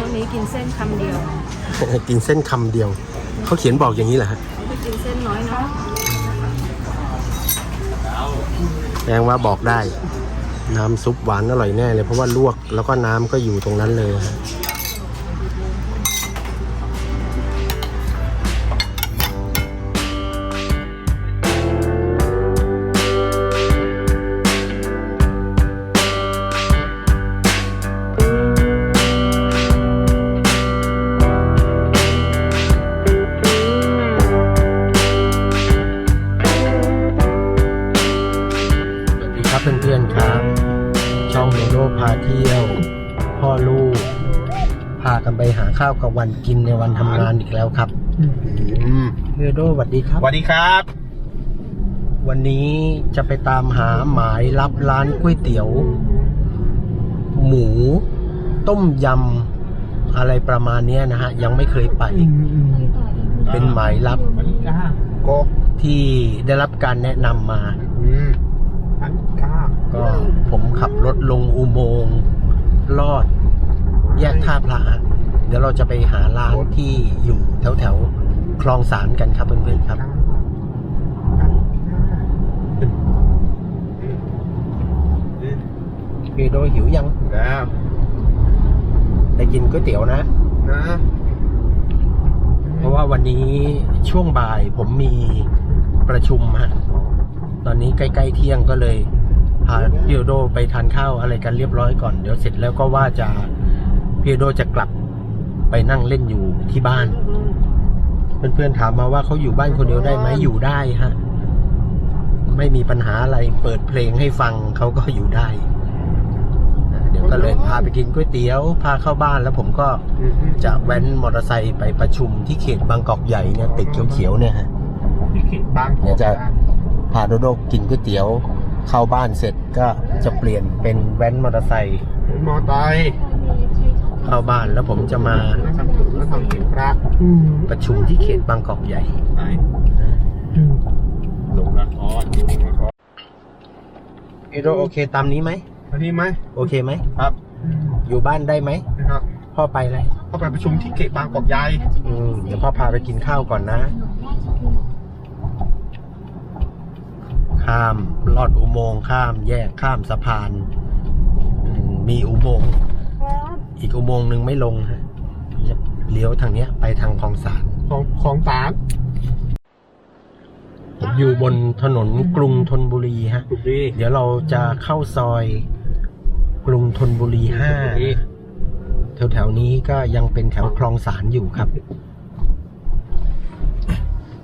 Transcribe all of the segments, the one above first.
ช่วงนี้กินเส้นคำเดียว กินเส้นคำเดียว เขาเขียนบอกอย่างนี้เหรอฮะไม่กินเส้นน้อยเนาะแสดงว่าบอกได้ น้ำซุปหวานอร่อยแน่เลย เพราะว่าลวกแล้วก็น้ำก็อยู่ตรงนั้นเลยฮะ โดโดสวัสดีครับ สวัสดีครับ วันนี้จะไปตามหาหมายรับร้านก๋วยเตี๋ยว หมู ต้มยำอะไรประมาณเนี้ยนะฮะ ยังไม่เคยไป เป็นหมายรับสวัสดีจ้าโกที่ได้รับการแนะนำมาอืมอันก้าก็ผมขับรถลงอุโมงค์ลอด แยกท่าพระฮะเดี๋ยวเราจะไปหาร้านที่อยู่แถวแถวๆ คลองสารกันครับเพื่อนๆครับพี่โดหิวยังแล้วไปกินก๋วยเตี๋ยวนะ นะ เพราะว่าวันนี้ช่วงบ่ายผมมีประชุมฮะ ตอนนี้ใกล้ๆเที่ยงก็เลยพาพี่โดไปทานข้าวอะไรกันเรียบร้อยก่อน เดี๋ยวเสร็จแล้วก็ว่าจะพี่โดจะกลับไปนั่งเล่นอยู่ที่บ้าน เพื่อนๆถามมาว่าเขาอยู่บ้านคนเดียวได้ไหมอยู่ได้ฮะ ไม่มีปัญหาอะไรเปิดเพลงให้ฟังเขาก็อยู่ได้อ่าเดี๋ยวก็เลยพาไปกินก๋วยเตี๋ยวพาเข้าบ้านแล้วผมก็จะแว้นมอเตอร์ไซค์ไปประชุมที่เขตบางกอกใหญ่เนี่ยตึกเขียวๆเนี่ยฮะพี่ขิดบางเดี๋ยวจะพาโดโดกินก๋วยเตี๋ยวเข้าบ้านเสร็จก็จะเปลี่ยนเป็นแว้นมอเตอร์ไซค์มอไซค์เข้าบ้านแล้วผมจะมาแล้ว ทำถึงแล้วทำถึงพระประชุมที่เขตบางกอกใหญ่ ไหนลงละครลงละครเอโดโอเคตามนี้ไหม อันนี้ไหมโอเคไหม ครับอยู่บ้านได้ไหม นะครับพ่อไปเลยเข้าไปประชุมที่เขตบางกอกใหญ่อืมเดี๋ยวพ่อพาไปกินข้าวก่อนนะ ข้ามลอดอุโมงค์ข้ามแยกข้ามสะพานอืมมีอุโมงค์ อีกอุโมงค์หนึ่งไม่ลงฮะจะ เลี้ยวทางเนี้ยไปทางคลองสานของของสารผมอยู่บนถนนกรุงธนบุรีฮะ ถูกดีเดี๋ยวเราจะเข้าซอยกรุงธนบุรีห้าแถวๆนี้ก็ยังเป็นแถวคลองสารอยู่ครับ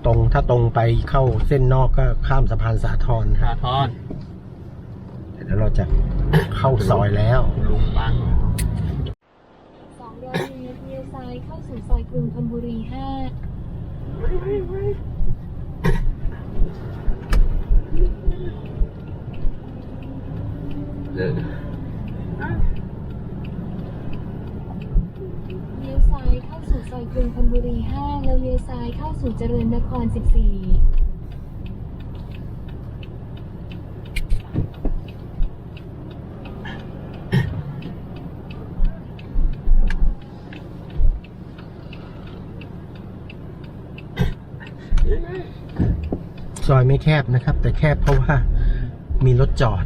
ตรงถ้าตรงไปเข้าเส้นนอกก็ข้ามสะพานสาทรสาฮะทรเดี๋ยวเราจะเข้าซอยแล้ว ลุงบาง 200เมตรเลี้ยวซ้ายเข้าสู่ซอยก รุงธนบุรี5เลี้ยวซ้ายเข้าสู่ซอยกรุงธนบุรี5แล้วเลี้ยวซ้ายเข้าสู่เจริญนคร14ซ อยไม่แคบนะครับ แต่แคบเพราะว่ามีรถจอด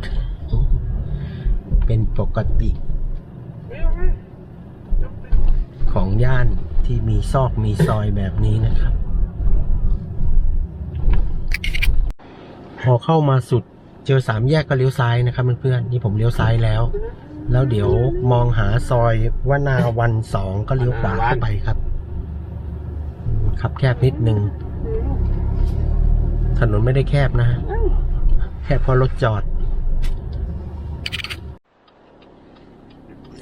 เป็นปกติของย่านที่มีซอกมีซอยแบบนี้นะครับ พอเข้ามาสุดเจอสามแยกก็เลี้ยวซ้ายนะครับเพื่อนๆนี่ผมเลี้ยวซ้ายแล้ว แล้วเดี๋ยวมองหาซอยวนาวันสองก็เลี้ยวขวาเข้าไปครับขับแคบนิดนึง ถนนไม่ได้แคบนะฮะแค่เพราะรถจอด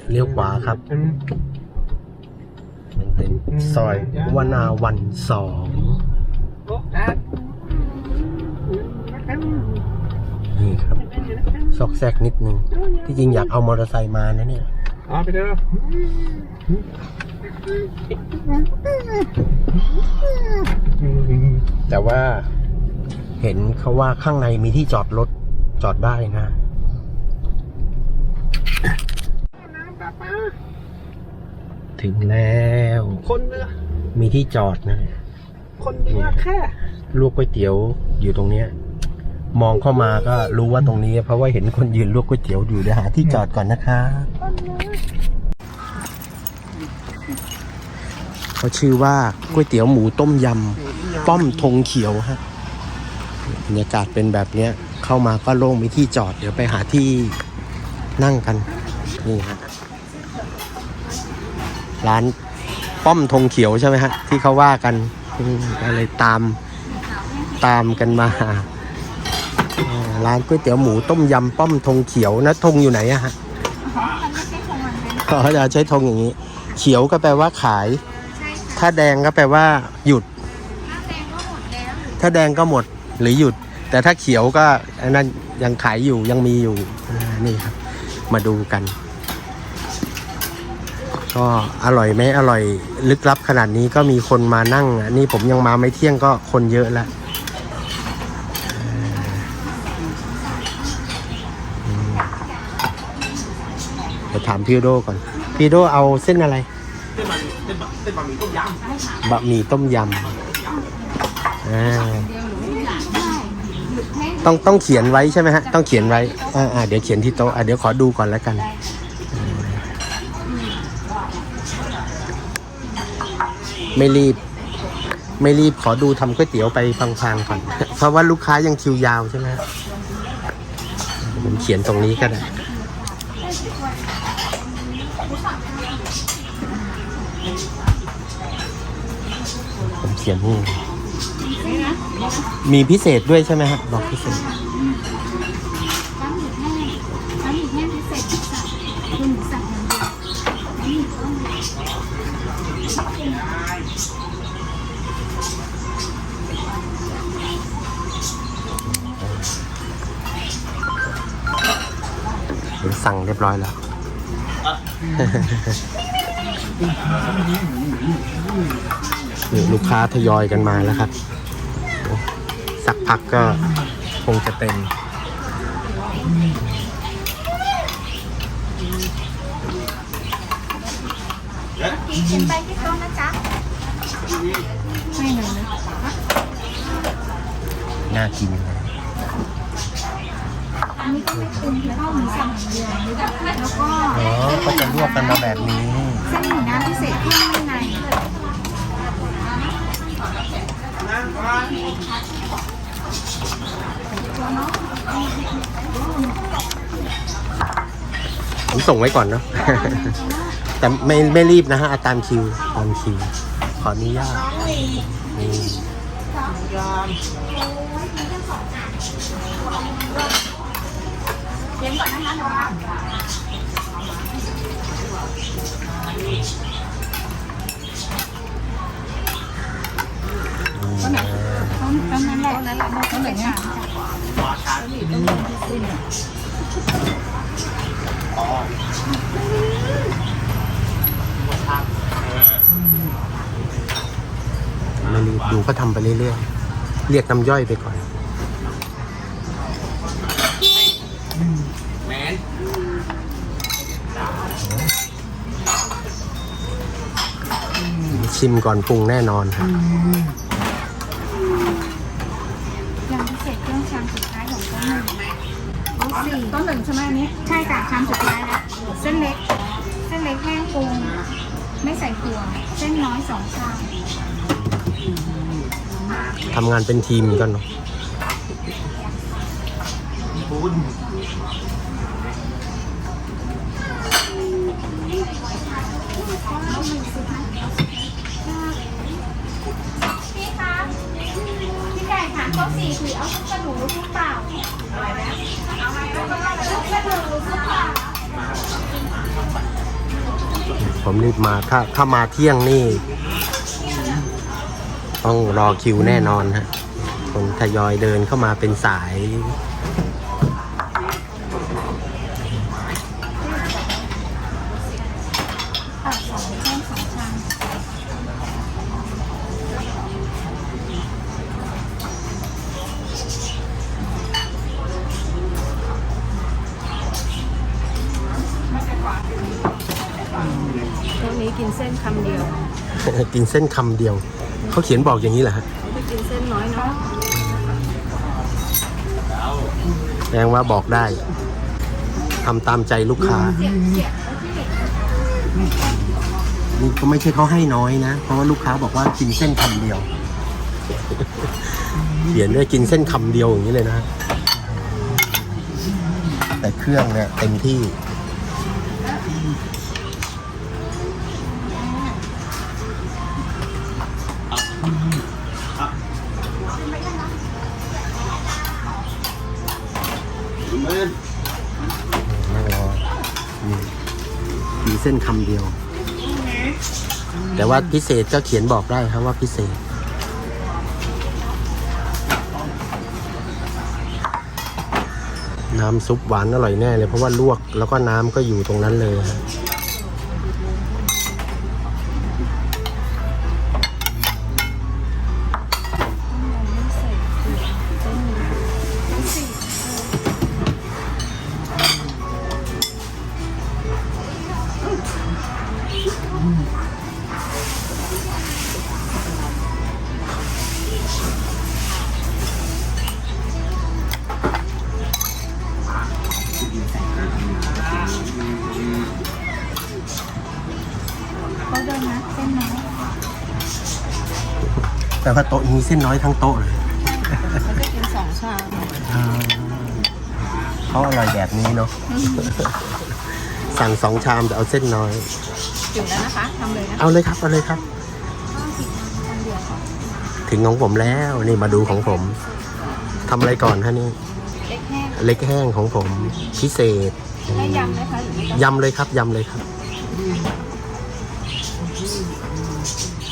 เลี้ยวขวาครับมันเป็นซอยวนาวันสองนี่ครับซอกแซกนิดนึง ที่จริงอยากเอามอเตอร์ไซค์มานะเนี่ยอ๋อไปเด้อแต่ว่า เห็นเขาว่าข้างในมีที่จอดรถจอดได้นะน้ำปลาปลาถึงแล้ว คนเนื้อมีที่จอดนะ คนเนื้อแค่ลวกก๋วยเตี๋ยวอยู่ตรงเนี้ย มองเข้ามาก็รู้ว่าตรงนี้ เพราะว่าเห็นคนยืนลวกก๋วยเตี๋ยวอยู่เดี๋ยวหาที่จอดก่อนนะคะเขาชื่อว่าก๋วยเตี๋ยวหมูต้มยำป้อมธงเขียวฮะ บรรยากาศเป็นแบบเนี้ยเข้ามาก็โล่งมีที่จอด เดี๋ยวไปหาที่นั่งกัน นี่ฮะร้านป้อมธงเขียวใช่ไหมฮะ ที่เขาว่ากันอืมก็เลยตามตามกันมาเอ่อร้านก๋วยเตี๋ยวหมูต้มยำป้อมธงเขียวนะธงอยู่ไหนอะฮะอ๋อจะใช้ธงอย่างนี้ เขียวก็แปลว่าขาย ถ้าแดงก็แปลว่าหยุด ถ้าแดงก็หมด หรือหยุด แต่ถ้าเขียวก็อันนั้นยังขายอยู่ยังมีอยู่อ่านี่ครับ มาดูกัน ก็อร่อยไหมอร่อยลึกลับขนาดนี้ก็มีคนมานั่งอันนี้ผมยังมาไม่เที่ยงก็คนเยอะแล้วอืมเดี๋ยวถามพี่โดก่อน พี่โดเอาเส้นอะไรเป็นบะหมี่ต้มยบะหมี่ต้มยำอ่า ต้องต้องเขียนไว้ใช่ไหมฮะ ต้องเขียนไว้อ่าอ่าเดี๋ยวเขียนที่โต๊ะอ่าเดี๋ยวขอดูก่อนแล้วกัน ไม่รีบ ไม่รีบขอดูทำก๋วยเตี๋ยวไปพังๆก่อน เพราะว่าลูกค้ายังคิวยาวใช่ไหมฮะผมเขียนตรงนี้ก็ได้ผมเขียนนี่ มีพิเศษด้วยใช่ไหมฮะบอกพิเศษบะหมี่แห้งบะหมี่แห้งพิเศษหมูสับคือหมูสับอย่างเดียวบะหมี่ต้มผมสั่งเรียบร้อยแล้ว นี่ลูกค้าทยอยกันมาแล้วครับ พักก็คงจะเต็มเขียนใบที่โต๊ะนะจ๊ะไม่เลยนะน่ากินอันนี้ก็ไม่ตึงแล้วก็หมูสับอย่างเดียวแล้วก็อ๋อก็จะลวกกันมาแบบนี้เส้นหมี่น้ำพิเศษที่ข้างใน ผมส่งไว้ก่อนเนาะ แต่ไม่ไม่รีบนะฮะเอาตามคิวตามคิว ขออนุญาตนี่นี่นะต้นต้นนั้นแหละต้นนั้นแหละต้นแบ บนี้ไม่รีบดูก็ทำไปเรื่อยๆ เรียกน้ำย่อยไปก่อนชิมก่อนปรุงแน่นอนครับ อย่างพิเศษเครื่องชามสุดท้ายของโต๊ะหนึ่งโต๊ะสี่ ต้นหนึ่งใช่ไหม อันนี้ใช่ค่ะชามสุดท้ายแล้วเส้นเล็ก เส้นเล็กแห้งปรุงไม่ใส่ถั่วเส้นน้อยสองชามทำงานเป็นทีมเหมือนกันเนาะพี่คะพี่ไก่ถามโต๊ะสี่คือเอาทุกกระดูกหรือทุกเปล่าอะไรนะเอาอะไรทุกกระดูกหรือทุกเปล่า ผมรีบมาถ้าถ้ามาเที่ยงนี่ ต้องรอคิวแน่นอนฮะคนทยอยเดินเข้ามาเป็นสาย ตรงนี้นี้กินเส้นคำเดียวกินเส้นคำเดียว เขาเขียนบอกอย่างนี้เหรอฮะไม่กินเส้นน้อยเนาะแสดงว่าบอกได้ทำตามใจลูกค้า นี่ก็ไม่ใช่เขาให้น้อยนะ เพราะว่าลูกค้าบอกว่ากินเส้นคำเดียว เขียนด้วยกินเส้นคำเดียวอย่างนี้เลยนะ แต่เครื่องเนี่ยเต็มที่ แต่ว่าพิเศษก็เขียนบอกได้ครับว่าพิเศษ น้ำซุปหวานอร่อยแน่เลยเพราะว่าลวกแล้วก็น้ำก็อยู่ตรงนั้นเลยครับ เส้นน้อยทั้งโต๊ะเลยแล้วก็กินสองชามเขาอร่อยแบบนี้เนาะ สั่งสองชามแต่เอาเส้นน้อย ถึงแล้วนะคะทำเลยนะเอาเลยครับ เอาเลยครับ ถึงของผมแล้วนี่มาดูของผมทำอะไรก่อนฮะนี่ เล็กแห้งเล็กแห้งของผมพิเศษให้ยำไหมคะหรือไม่ต้องยำเลยครับยำเลยครับ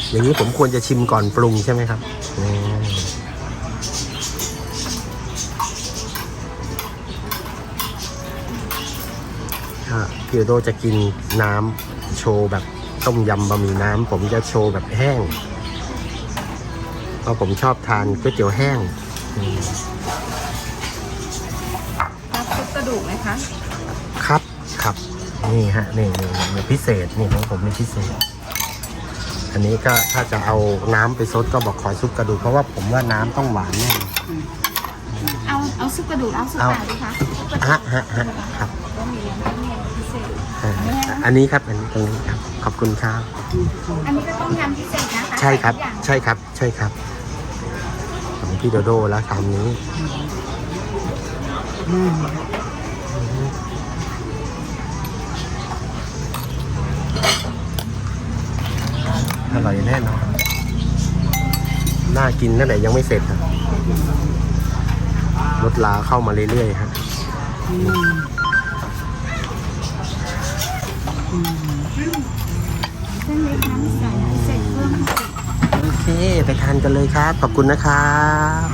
อย่างนี้ผมควรจะชิมก่อนปรุงใช่ไหมครับอืมอะพี่โดจะกินน้ำโชว์แบบต้มยำบะหมี่น้ำผมจะโชว์แบบแห้ง เพราะผมชอบทานก๋วยเตี๋ยวแห้งอืมรับซุปกระดูกไหมคะ ครับครับนี่ฮะนี่นี่นี่พิเศษนี่ของผมเป็นพิเศษ อันนี้ก็ถ้าจะเอาน้ำไปซดก็บอกขอซุปกระดูกเพราะว่าผมว่าน้ำต้องหวานแน่เอาเอาซุปกระดูกเอาซุปเอาเปล่าดีคะซุปกระดูฮะกฮะฮะครับก็มีน้ำต้มยำพิเศษอ่าอันนี้ครับอันนี้ตรงนี้ครับขอบคุณครับอันนี้ก็ต้มยำพิเศษนะคะใช่ครับ ทุกอย่างใช่ครับ ใช่ครับ ของพี่โดโดแล้วตามนี้ อ ร่อยแน่นอน น่ากินนั่นแหละยังไม่เสร็จครับรถลาเข้ามาเรื่อยๆครับโอเค ไปทานกันเลยครับ ขอบคุณนะครับ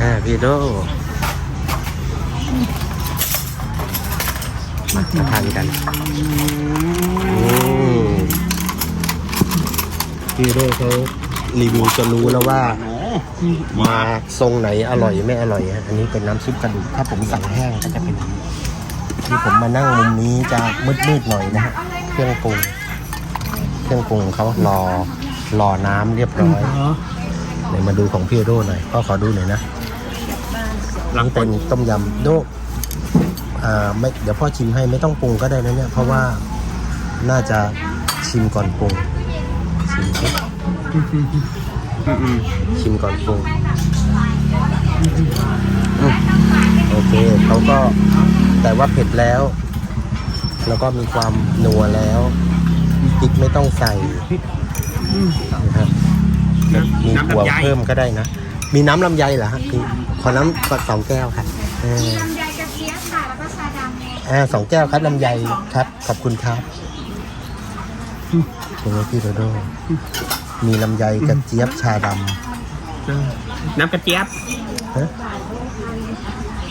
อ่าพี่โดมาทานกันอื มพี่โดเขารีวิวจะรู้แล้วว่า มาทรงไหนอร่อยไม่อร่อยฮะอันนี้เป็นน้ำซุปกระดูกถ้าผมสั่งแห้งก็จะเป็นอย่างนี้ที่ผมมานั่งมุมนี้จะมืดๆหน่อยนะฮะเครื่องปรุงเครื่องปรุงเขารอรอน้ำเรียบร้อยเดี๋ยวมาดูของพี่โดหน่อยพ่อขอดูหน่อยนะหลังเป็นต้มยำโดอ่าไม่เดี๋ยวพ่อชิมให้ไม่ต้องปรุงก็ได้นะเนี่ยเพราะว่าน่าจะชิมก่อนปรุงชิม ชิมก่อนปรุงอืมโอเคเขาก็แต่ว่าเผ็ดแล้ว แล้วก็มีความนัวแล้วพริกไม่ต้องใส่นะครับมีถั่วเพิ่มก็ได้นะ มีน้ำลำไยเหรอฮะมีขอน้ำขอสองแก้วครับเออมีลำไยกระเจี๊ยบค่ะแล้วก็ชาดำเนี่ยอ่าสองแก้วครับลำไยครับ ขอบคุณครับเป็นไงพี่โดโด มีลำไยกระเจี๊ยบชาดน้ำกระเจี๊ยบำฮะ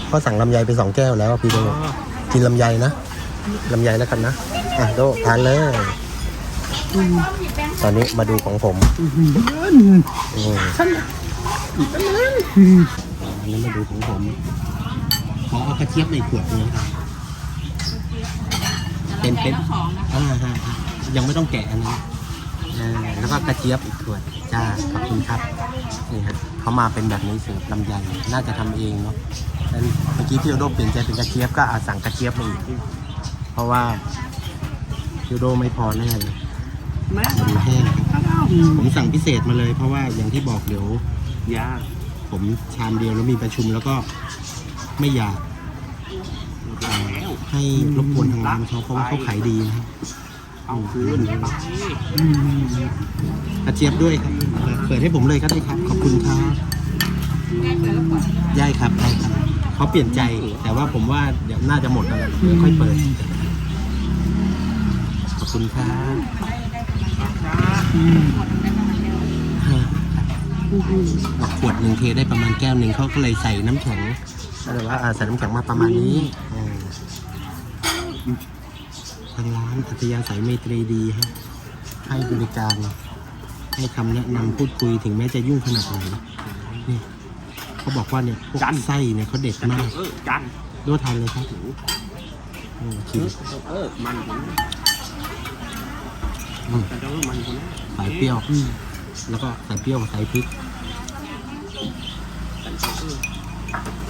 พ่อสั่งลำไยไปสองแก้วแล้วอะพี่โด กินลำไยนะลำไยแล้วกันนะ อะโดทานเลย ตอนนี้มาดูของผมอืมอันนี้มาดูของผม ขอเอากระเจี๊ยบในขวดนี้ครับเป็นเป็นอ่าฮะยังไม่ต้องแกะอันนั้นอ่า แล้วก็กระเจี๊ยบอีกขวดจ้าขอบคุณครับนี่ฮะเขามาเป็นแบบนี้เสิร์ฟลำไยน่าจะทำเองเนาะแล้วเมื่อกี้พี่โอโดเปลี่ยนใจเป็นกระเจี๊ยบก็อาจสั่งกระเจี๊ยบมาอีกเพราะว่าพี่โอโดไม่พอแน่เลยแม่มันแห้งผมสั่งพิเศษมาเลย เพราะว่าอย่างที่บอกเดี๋ยวยาผมชามเดียวแล้วมีประชุมแล้วก็ไม่อยากอ่าให้รบกวนทางร้านเขาเพราะว่าเขาขายดีนะครับ เอาคืนไปกระเจี๊ยบด้วยครับ เปิดให้ผมเลยก็ได้ครับ ขอบคุณครับได้ครับได้ครับเขาเปลี่ยนใจ แต่ว่าผมว่าเดี๋ยวน่าจะหมดแล้วแหละเดี๋ยวค่อยเปิด ขอบคุณครับบอกขวดหนึ่งเทได้ประมาณแก้วหนึ่งเขาก็เลยใส่น้ำแข็งแต่ว่าอ่าใส่น้ำแข็งมาประมาณนี้อ่า ทางร้านอัธยาศัยเมตรีดีฮะให้บริการ ให้คำแนะนำพูดคุยถึงแม้จะยุ่งขนาดไหนนี่เขาบอกว่าเนี่ยพวกไส้เนี่ยเขาเด็ดมากเออจันดูทานเลยครับอืมชิมเออมันคนอืมแต่เจ้ามันคนสายเปรี้ยว แล้วก็สายเปรี้ยวกับสายพริก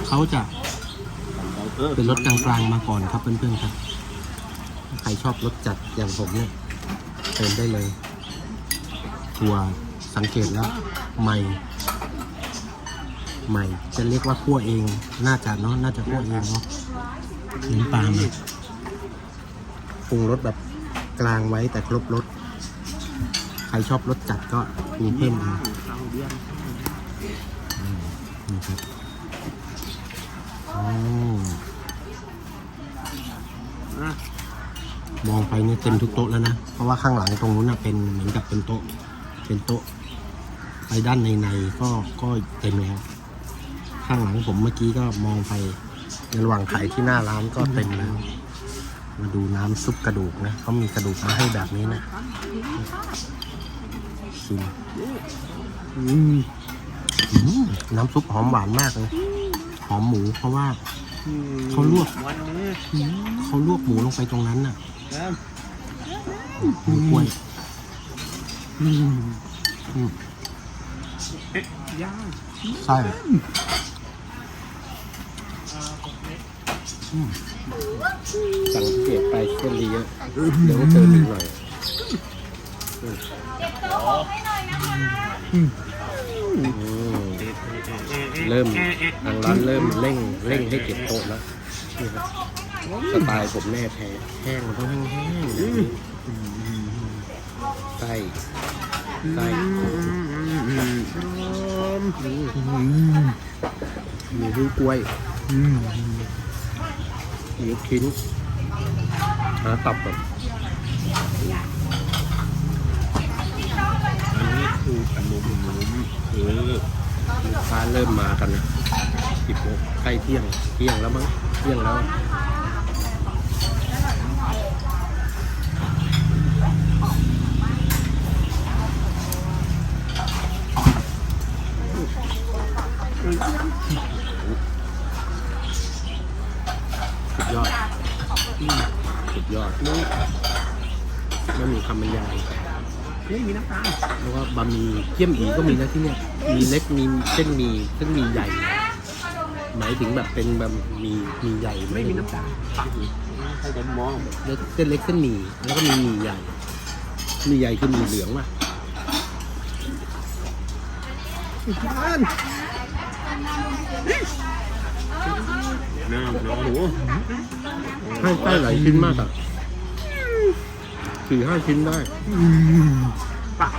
เขาจะเป็นรสกลางๆมาก่อนครับเพื่อนๆครับ ใครชอบรสจัดอย่างผมเนี่ยเติมได้เลยถั่วสังเกตแล้วใหม่ ใหม่ จะเรียกว่าคั่วเอง น่าจะเนาะน่าจะคั่วเองเนาะน้ำปลามาปรุงรสแบบกลางไว้แต่ครบรสใครชอบรสจัดก็ปรุงเพิ่มเอาเอาเบี้ยนี่ครับอ๋อ อะ มองไปเนี่ยเต็มทุกโต๊ะแล้วนะ เพราะว่าข้างหลังตรงนู้นน่ะเป็นเหมือนกับเป็นโต๊ะ เป็นโต๊ะ ไปด้านในในๆก็ก็เต็มแล้ว ข้างหลังผมเมื่อกี้ก็มองไปในระหว่างขายที่หน้าร้านก็เต็มแล้ว มาดูน้ำซุปกระดูกนะเขามีกระดูกมาให้แบบนี้นะชิมอืมอืมน้ำซุปหอมหวานมากเลยหอมหมูเพราะว่าเขาลวกวันนี้เขาลวกหมูลงไปตรงนั้นน่ะ นะหมูกล้วยเอ๊ะย่างใช่สั่งเศษไปเส้นดีเยอะเดี๋ยวเติมอีกหน่อยเก็บโต๊ะให้หน่อยนะคะอืมเริ่มทางร้านเริ่มเร่งเร่งให้เก็บโต๊ะแล้วนี่ครับ สไตล์ผมแน่แท้แห้งมันต้องแห้งๆแบบนี้ไส้ไส้มีหุ้ยกล้วยมีลูกชิ้นหาตับแบบอันนี้คือขนมขนมเออลูกค้าเริ่มมากันนะสิบโมงใกล้เที่ยงเที่ยงแล้วมั้งเที่ยงแล้ว สุดยอด สุด ยอดไม่ไม่มีคำบรรยายไม่มีน้ำตาลแล้วก็บะหมี่เกี๊ยมอีก็มีนะที่เนี่ย มีเล็กมีเส้นหมีเส้นหมีใหญ่ หมายถึงแบบเป็นแบบมีมีใหญ่ไม่มีน้ำตาลปักให้ผมมองเล็กเส้นเล็กเส้นหมี่แล้วก็มีหมี่ใหญ่หมี่ใหญ่คือหมี่เหลืองป่ะน้ำน้ำหมูให้ไส้หลายชิ้นมากอะสี่ห้าชิ้นได้ปัก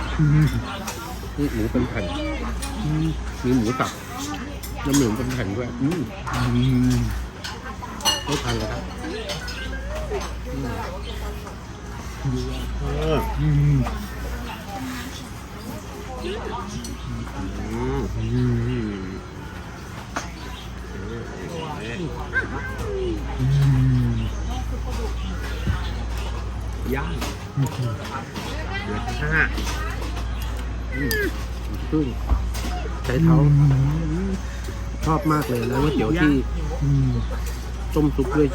นี่หมูเป็นแผ่นมีหมูสับแล้วหมูเป็นแผ่นด้วยอืมไม่ทันเลยครับเอออืมอืม ย่างห้าพึ่งใช้เท้าชอบมากเลยแล้วก๋วยเตี๋ยวที่ต้มซุปด้วย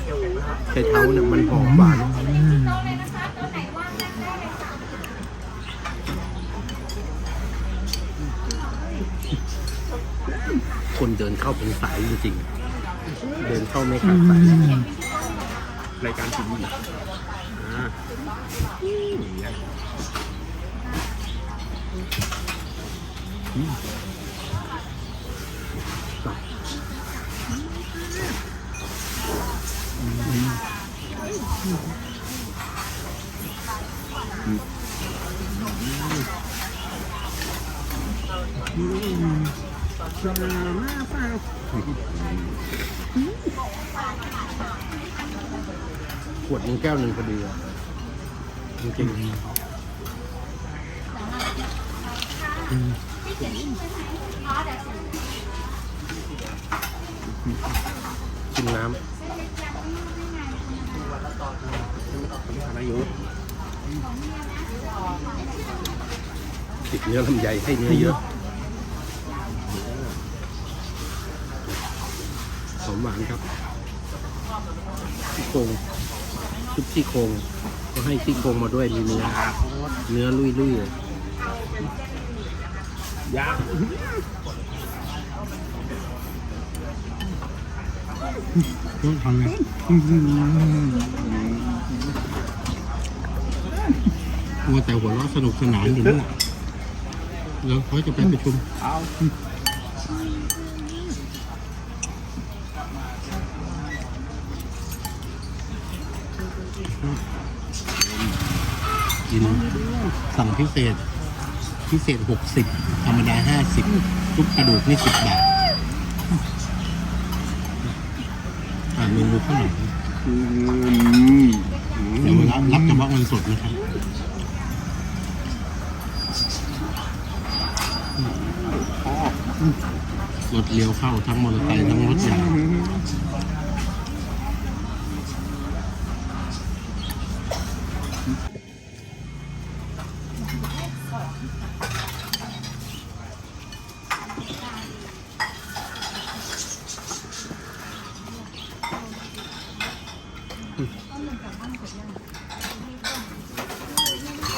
ใช้เท้าเนี่ยมันหอมหวานคนเดินเข้าเป็นสายจริงเดินเข้าไม่ขาดสายรายการทีวี อืมเนี่ยอืมชามาเปล่าขวดหนึ่งแก้วหนึ่งพอดีอะ จริงๆชิมน้อะไรอยู่ำติดเนื้อลำไยให้เนื้อเยอะหอมหวานครับซี่โครงชุบซี่โครง ก็ให้ซี่โครงมาด้วยมีเนื้อเนื้อลุยๆเลยยากทำไงมัวแต่หัวเราะสนุกสนานอยู่นั่นแหละแล้วเขาจะไปประชุม เอา กินสั่ง พิเศษ พิเศษหกสิบธรรมดาห้าสิบทุกกระดูกนี่สิบบาทอ่านเมนูข้างหลังอืมเดี๋ยวรับรับเฉพาะเงินสดนะครับรถเลี้ยวเข้าทั้งมอเตอร์ไซค์ทั้งรถใหญ่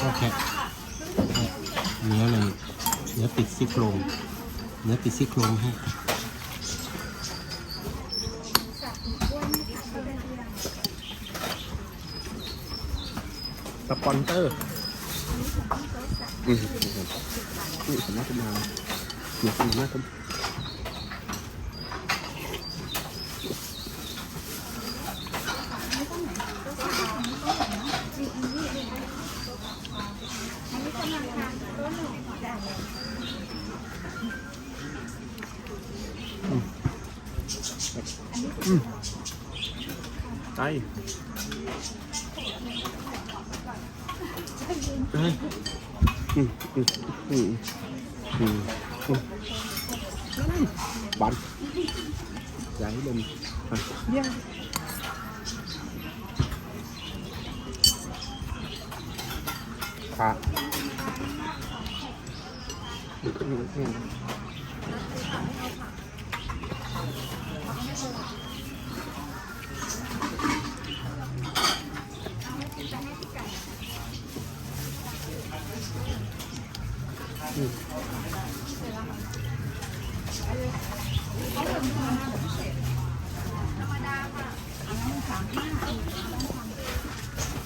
โอเคเนื้อเลยเนื้อติดซี่โครงเนื้อติดซี่โครงให้สปอนเซอร์อืมนี่สำนักงานหนูสำนักงานไปอืมอืมอืมอืมอืมบันอย่าให้ลมอะค่ะ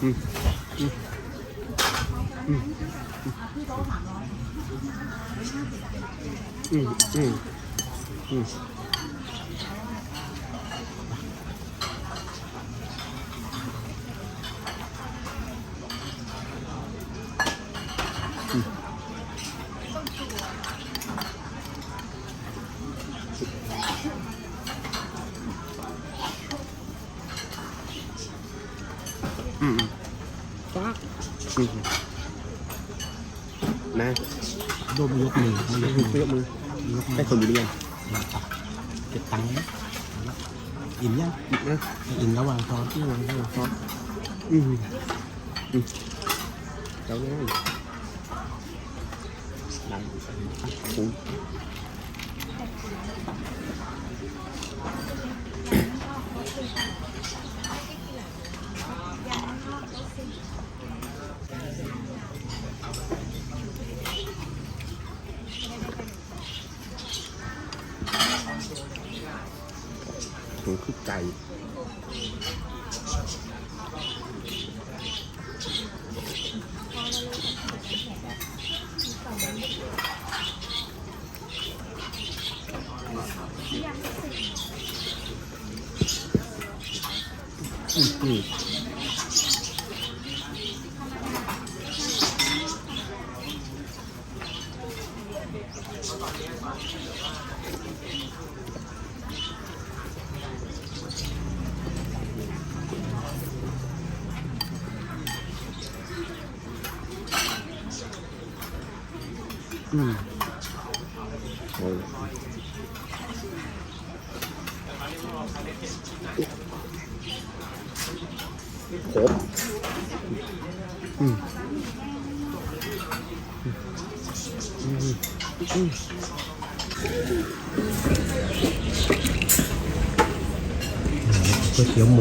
อืมอืม อืมอืมอืมอืมฟักอื มนะโดมยกมือไม่ยกยมือกมือยกมือให้คนอยู่หรือยังเก็บตังค์นะอิ่มยังนะอิ่มระหว่างซ้อนอืมอืมครับอืมอืมเจ้าเนี่ยนั่งคุ้ อืมโอ้ครบอืมอืมอืมก๋วยเตี๋ยวห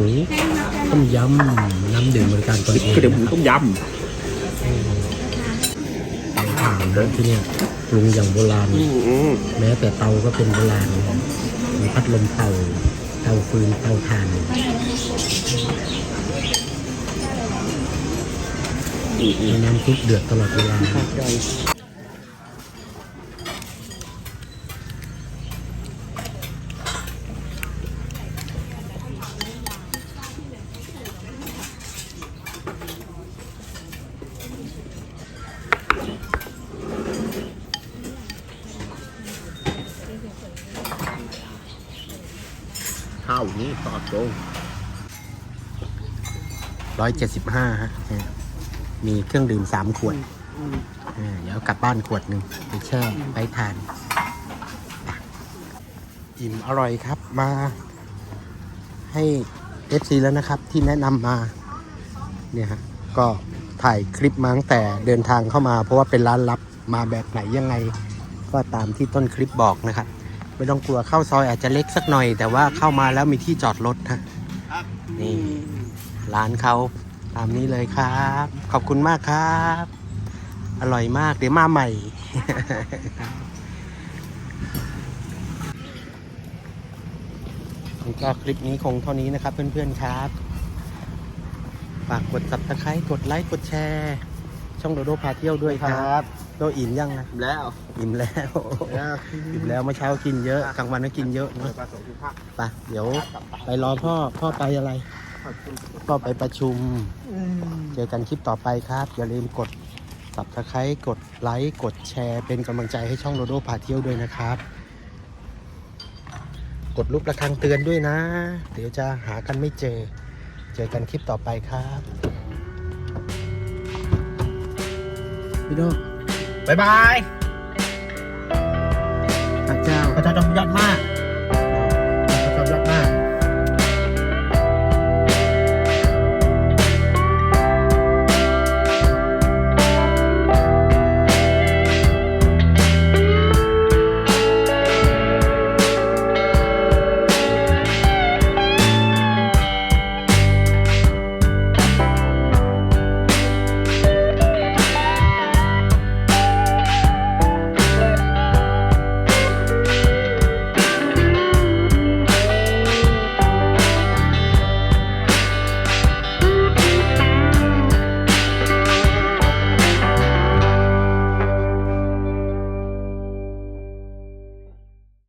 นนะที่เนี่ยปรุงอย่างโบราณำอืมอืมแม้แต่เตาก็เป็นโบราณมีพัดลมเตาเตาฟืนเตาถ่านอืมอืมน้ำซุปเดือดตลอดเวลา รงร้อยเจ็ดสิบห้าฮะ มีเครื่องดื่มสามขวดเดี๋ยวกลับบ้านขวดหนึ่งไปแช่ไปทาน อิ่มอร่อยครับมา ให้ FC แล้วนะครับ ที่แนะนำมาเนี่ยฮะก็ถ่ายคลิปมาตั้งแต่เดินทางเข้ามา เพราะว่าเป็นร้านลับมาแบบไหนยังไง ก็ตามที่ต้นคลิปบอกนะครับ ไม่ต้องกลัวเข้าซอยอาจจะเล็กสักหน่อย แต่ว่าเข้ามาแล้วมีที่จอดรถฮะนี่ร้านเขาตามนี้เลยครับ ขอบคุณมากครับ อร่อยมากเดี๋ยวมาใหม่ ก็คลิปนี้คงเท่านี้นะครับเพื่อนๆครับ ฝากกด subscribe กดไลค์กดแชร์ ช่องโดโดพาเที่ยวด้วยครับ โดอิ่มยังนะแล้วอิ่มแล้วแล้ว อิ่มแล้วเมื่อเช้ากินเยอะกลางวันก็กินเยอะนะปลาสองทุกภาคไปเดี๋ยว ไปรอพ่อพ่อไปอะไร พ่อไปประชุม เจอกันคลิปต่อไปครับ อย่าลืมกด subscribe กดไลค์กดแชร์เป็นกำลังใจให้ช่องโดโดพาเที่ยวด้วยนะครับ กดรูประฆังเตือนด้วยนะ เดี๋ยวจะหากันไม่เจอ เจอกันคลิปต่อไปครับพี่โด บ๊ายบาย พระเจ้าพระเจ้าจงยอดมาก